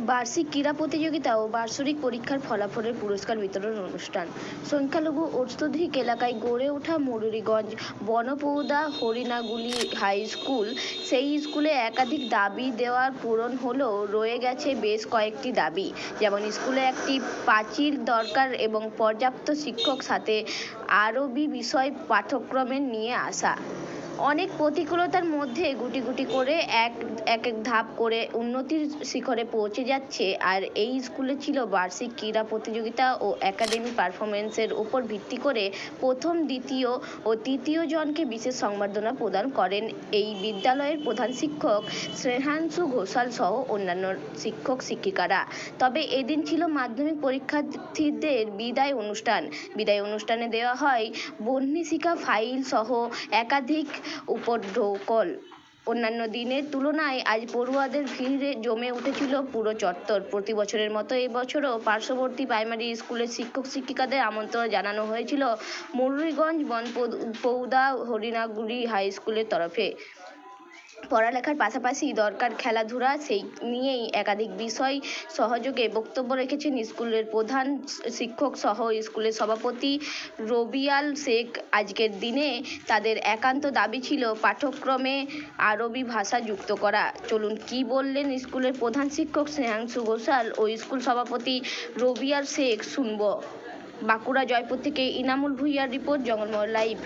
বার্ষিক ক্রীড়া প্রতিযোগিতা ও বার্ষিক পরীক্ষার ফলাফলের পুরস্কার বিতরণ অনুষ্ঠান। সংখ্যালঘু অত্যধিক এলাকায় গড়ে ওঠা মুরুরিগঞ্জ বনপৌদা হরিণাগুলি হাই স্কুল, সেই স্কুলে একাধিক দাবি দেওয়ার পূরণ হলেও রয়ে গেছে বেশ কয়েকটি দাবি। যেমন, স্কুলে একটি পাঁচিল দরকার এবং পর্যাপ্ত শিক্ষক সাথে আরবি বিষয় পাঠ্যক্রমের নিয়ে আসা। অনেক প্রতিকূলতার মধ্যে গুটি গুটি করে এক এক এক ধাপ করে উন্নতির শিখরে পৌঁছে যাচ্ছে। আর এই স্কুলে ছিল বার্ষিক ক্রীড়া প্রতিযোগিতা ও একাডেমি পারফরমেন্সের উপর ভিত্তি করে প্রথম, দ্বিতীয় ও তৃতীয় জনকে বিশেষ সংবর্ধনা প্রদান করেন এই বিদ্যালয়ের প্রধান শিক্ষক শ্রেহাংশু ঘোষাল সহ অন্যান্য শিক্ষক, শিক্ষিকারা। তবে এদিন ছিল মাধ্যমিক পরীক্ষার্থীদের বিদায় অনুষ্ঠান। বিদায় অনুষ্ঠানে দেওয়া হয় বহ্নিশিকা ফাইল সহ একাধিক উপঢৌকল। অন্যান্য দিনের তুলনায় আজ পড়ুয়াদের ভিড়ে জমে উঠেছিল পুরো চত্বর। প্রতি বছরের মতো এবছরও পার্শ্ববর্তী প্রাইমারি স্কুলের শিক্ষক, শিক্ষিকাদের আমন্ত্রণ জানানো হয়েছিল মুরলীগঞ্জ বনপৌদা হরিণাগুড়ি হাই স্কুলের তরফে। পড়ালেখার পাশাপাশি দরকার খেলাধুলা, সেই নিয়েই একাধিক বিষয় সহযোগে বক্তব্য রেখেছেন স্কুলের প্রধান শিক্ষক সহ স্কুলের সভাপতি রবিয়াল শেখ। আজকের দিনে তাদের একান্ত দাবি ছিল পাঠ্যক্রমে আরবি ভাষা যুক্ত করা। চলুন কি বললেন স্কুলের প্রধান শিক্ষক স্নেহাংশু ঘোষাল ও স্কুল সভাপতি রবিয়াল শেখ শুনব। বাঁকুড়া জয়পুর থেকে ইনামুল ভুইয়ার রিপোর্ট জঙ্গলমহল লাইভ।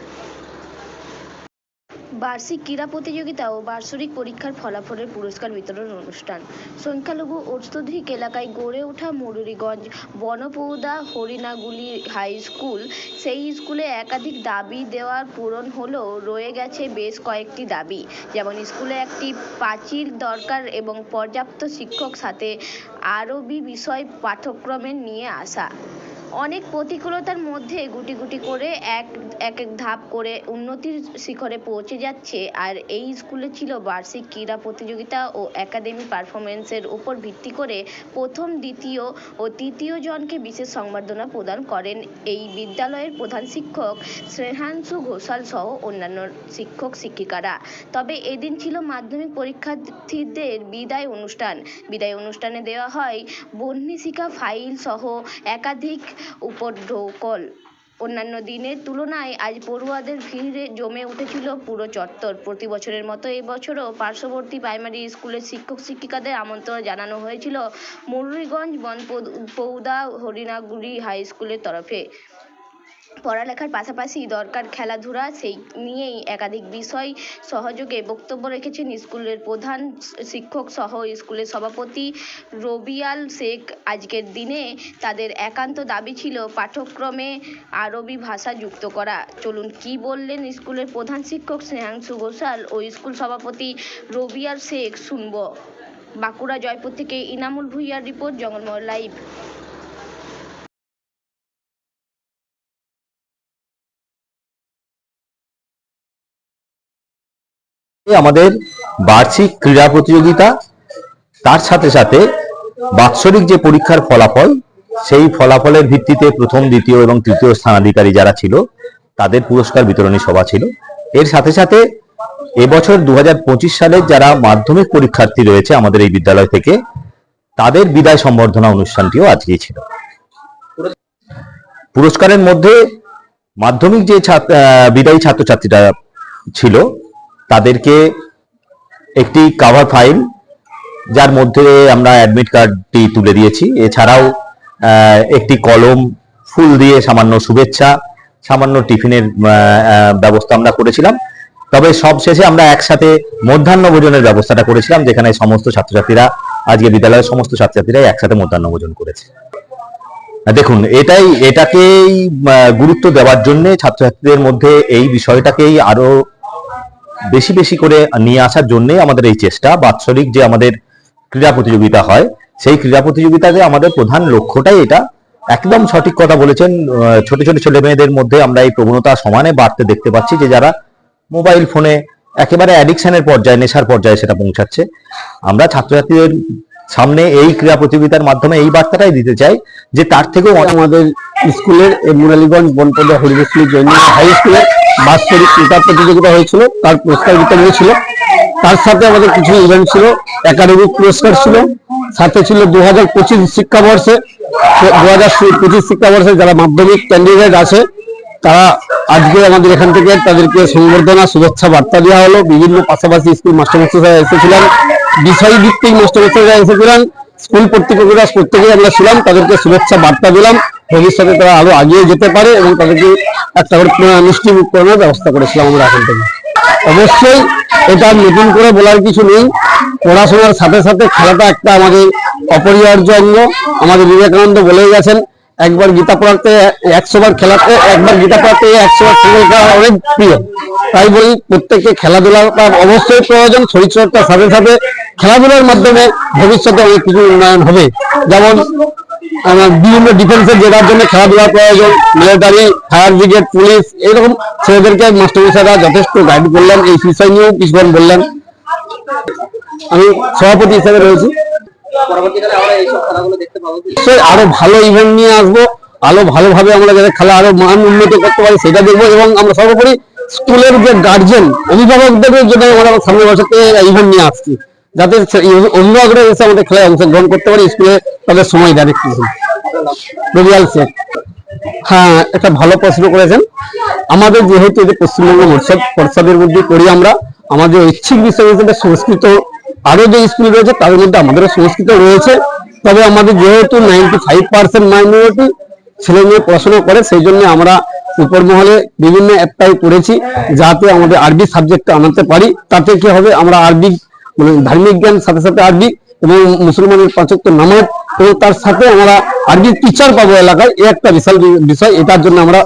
বার্ষিক ক্রীড়া প্রতিযোগিতা ও বার্ষিক পরীক্ষার ফলাফলের পুরস্কার বিতরণ অনুষ্ঠান। সংখ্যালঘু অত্যধিক এলাকায় গড়ে ওঠা মুরুরিগঞ্জ বনপৌদা হরিণাগুলি হাই স্কুল, সেই স্কুলে একাধিক দাবি দেওয়ার পূরণ হলেও রয়ে গেছে বেশ কয়েকটি দাবি। যেমন, স্কুলে একটি পাঁচিল দরকার এবং পর্যাপ্ত শিক্ষক সাথে আরবি বিষয় পাঠ্যক্রমের নিয়ে আসা। অনেক প্রতিকূলতার মধ্যে গুটি গুটি করে এক এক এক ধাপ করে উন্নতির শিখরে পৌঁছে যাচ্ছে। আর এই স্কুলে ছিল বার্ষিক ক্রীড়া প্রতিযোগিতা ও একাডেমি পারফরমেন্সের উপর ভিত্তি করে প্রথম, দ্বিতীয় ও তৃতীয় জনকে বিশেষ সংবর্ধনা প্রদান করেন এই বিদ্যালয়ের প্রধান শিক্ষক শ্রেহাংশু ঘোষাল সহ অন্যান্য শিক্ষক, শিক্ষিকারা। তবে এদিন ছিল মাধ্যমিক পরীক্ষার্থীদের বিদায় অনুষ্ঠান। বিদায় অনুষ্ঠানে দেওয়া হয় বহ্নিশিকা ফাইল সহ একাধিক উপঢৌকল। অন্যান্য দিনের তুলনায় আজ পড়ুয়াদের ভিড়ে জমে উঠেছিল পুরো চত্বর। প্রতি বছরের মতো এবছরও পার্শ্ববর্তী প্রাইমারি স্কুলের শিক্ষক, শিক্ষিকাদের আমন্ত্রণ জানানো হয়েছিল মুরলীগঞ্জ বনপৌদা হরিণাগুড়ি হাই স্কুলের তরফে। পড়ালেখার পাশাপাশি দরকার খেলাধুলা, সেই নিয়েই একাধিক বিষয় সহযোগে বক্তব্য রেখেছেন স্কুলের প্রধান শিক্ষক সহ স্কুলের সভাপতি রবিয়াল শেখ। আজকের দিনে তাদের একান্ত দাবি ছিল পাঠ্যক্রমে আরবি ভাষা যুক্ত করা। চলুন কি বললেন স্কুলের প্রধান শিক্ষক স্নেহাংশু ঘোষাল ও স্কুল সভাপতি রবিয়াল শেখ শুনব। বাঁকুড়া জয়পুর থেকে ইনামুল ভুইয়ার রিপোর্ট জঙ্গলমহল লাইভ। আমাদের বার্ষিক ক্রীড়া প্রতিযোগিতা, তার সাথে সাথে বাৎসরিক যে পরীক্ষার ফলাফল, সেই ফলাফলের ভিত্তিতে প্রথম, দ্বিতীয় এবং তৃতীয় স্থানাধিকারী যারা ছিল, তাদের পুরস্কার বিতরণী সভা ছিল। এর সাথে সাথে এবছর দু হাজার পঁচিশ সালের যারা মাধ্যমিক পরীক্ষার্থী রয়েছে আমাদের এই বিদ্যালয় থেকে, তাদের বিদায় সম্বর্ধনা অনুষ্ঠানটিও আজকেই ছিল। পুরস্কারের মধ্যে মাধ্যমিক যে বিদায়ী ছাত্রছাত্রীরা ছিল তাদেরকে একটি কাভার ফাইল যার মধ্যে আমরা অ্যাডমিট কার্ডটি তুলে দিয়েছি। এছাড়াও একটি কলম, ফুল দিয়ে সামান্য শুভেচ্ছা, সামান্য টিফিনের ব্যবস্থা আমরা করেছিলাম। তবে সব শেষে আমরা একসাথে মধ্যাহ্ন ভোজনের ব্যবস্থাটা করেছিলাম, যেখানে সমস্ত ছাত্রছাত্রীরা, আজকে বিদ্যালয়ের সমস্ত ছাত্রছাত্রীরাই একসাথে মধ্যাহ্ন ভোজন করেছে। দেখুন, এটাই, এটাকেই গুরুত্ব দেওয়ার জন্য ছাত্রছাত্রীদের মধ্যে এই বিষয়টাকেই আরও বেশি বেশি করে নিয়ে আসার জন্যই আমাদের এই চেষ্টা। বাৎসরিক যে আমাদের ক্রীড়া প্রতিযোগিতা হয়, সেই ক্রীড়া প্রতিযোগিতাতে আমাদের প্রধান লক্ষ্যটাই এটা। একদম সঠিক কথা বলেছেন ছোট ছোট ছেলে মেয়েদের মধ্যে আমরা এই প্রবণতা সমানে বাড়তে দেখতে পাচ্ছি যে যারা মোবাইল ফোনে একেবারে অ্যাডিকশনের পর্যায়ে, নেশার পর্যায়ে সেটা পৌঁছাচ্ছে। আমরা ছাত্রছাত্রীদের সামনে এই ক্রীড়া প্রতিযোগিতার মাধ্যমে এই বার্তাটাই দিতে চাই যে তার থেকেও আমাদের স্কুলের মুরালীগঞ্জ বনপদা হরিদাসপুর জৈনিক হাই স্কুলের ক্রীড়া প্রতিযোগিতা হয়েছিল, তার পুরস্কার বিতরণ ছিল। তার সাথে আমাদের কিছু ইভেন্ট ছিল একাডেমিক পুরস্কার ছিল। সাথে ছিল দু হাজার পঁচিশ শিক্ষাবর্ষে দু হাজার পঁচিশ শিক্ষাবর্ষে যারা মাধ্যমিক ক্যান্ডিডেট আছে, তারা আজকে আমাদের এখান থেকে তাদেরকে সংবর্ধনা, শুভেচ্ছা বার্তা দেওয়া হলো। বিভিন্ন পাশাপাশি স্কুল মাস্টারমশাইরা এসেছিলেন বিষয় ভিত্তিক মাস্টারমশাইরা এসেছিলেন। স্কুল কর্তৃপক্ষরা প্রত্যেকেই আমরা ছিলাম, তাদেরকে শুভেচ্ছা বার্তা দিলাম। ভবিষ্যতে তারা আরও এগিয়ে যেতে পারে এবং তাদেরকে একটা করে মিষ্টি মুখ ব্যবস্থা করেছিলাম আমরা এখন থেকে। অবশ্যই এটা নতুন করে বলার কিছু নেই। পড়াশোনার সাথে সাথে খেলাটা একটা আমাদের অপরিহার্য অঙ্গ। আমাদের বিবেকানন্দ বলে গেছেন, একবার গীতা পড়াতে একশো বার খেলাতে একবার গীতা পড়াতে একশো বার ফুটবল খেলা অনেক প্রিয়। তাই বলি, প্রত্যেককে খেলাধুলাটা অবশ্যই প্রয়োজন শরীরচর্চার সাথে সাথে খেলাধুলার মাধ্যমে ভবিষ্যতে অনেক কিছু উন্নয়ন হবে। যেমন বিভিন্ন ডিফেন্সের জেলার জন্য খেলাধুলার প্রয়োজন মিলিটারি ফায়ার ব্রিগেড পুলিশ এরকম ছেলেদেরকে মাস্টারমশাইরা যথেষ্ট গাইড করলেন, এই বিষয় নিয়েও কিছুক্ষণ বললেন। আমি সভাপতি হিসেবে রয়েছি। আরও ভালো ইভেন্ট নিয়ে আসব, আরও ভালোভাবে আমরা যাতে খেলা আরও মান উন্নত করতে পারি, সেটা দেখব এবং আমরা সর্বোপরি স্কুলের যে গার্জেন অভিভাবকদের জন্য আমরা সামনে বছর থেকে ইভেন্ট নিয়ে আসছি, যাতে অভিভাবকরা এসে আমাদের খেলায় অংশগ্রহণ করতে পারি, স্কুলে তাদের সময় দেয় একটু হ্যাঁ একটা ভালো প্রশ্ন করেছেন। আমাদের যেহেতু যে পশ্চিমবঙ্গ মৎস্য পর্ষদের মধ্যে করি আমরা, আমাদের ঐচ্ছিক বিষয় হিসেবে সংস্কৃত আরও যে স্কুল রয়েছে তাদের মধ্যে আমাদেরও সংস্কৃত রয়েছে। তবে আমাদের যেহেতু নাইনটি ফাইভ পার্সেন্ট মাইনরিটি ছেলে মেয়ে পড়াশোনা করে, সেই জন্য আমরা উপর মহলে বিভিন্ন অ্যাপ্লাই করেছি যাতে আমাদের আরবি সাবজেক্টটা আনাতে পারি। তাতে কি হবে? আমরা আরবি মানে ধার্মিক জ্ঞান, সাথে সাথে আরবি এবং মুসলমানের পাঁচক্য নামাজ এবং তার সাথে আমরা আরবি টিচার পাবো এলাকায়। একটা বিশাল বিষয় এটার জন্য আমরা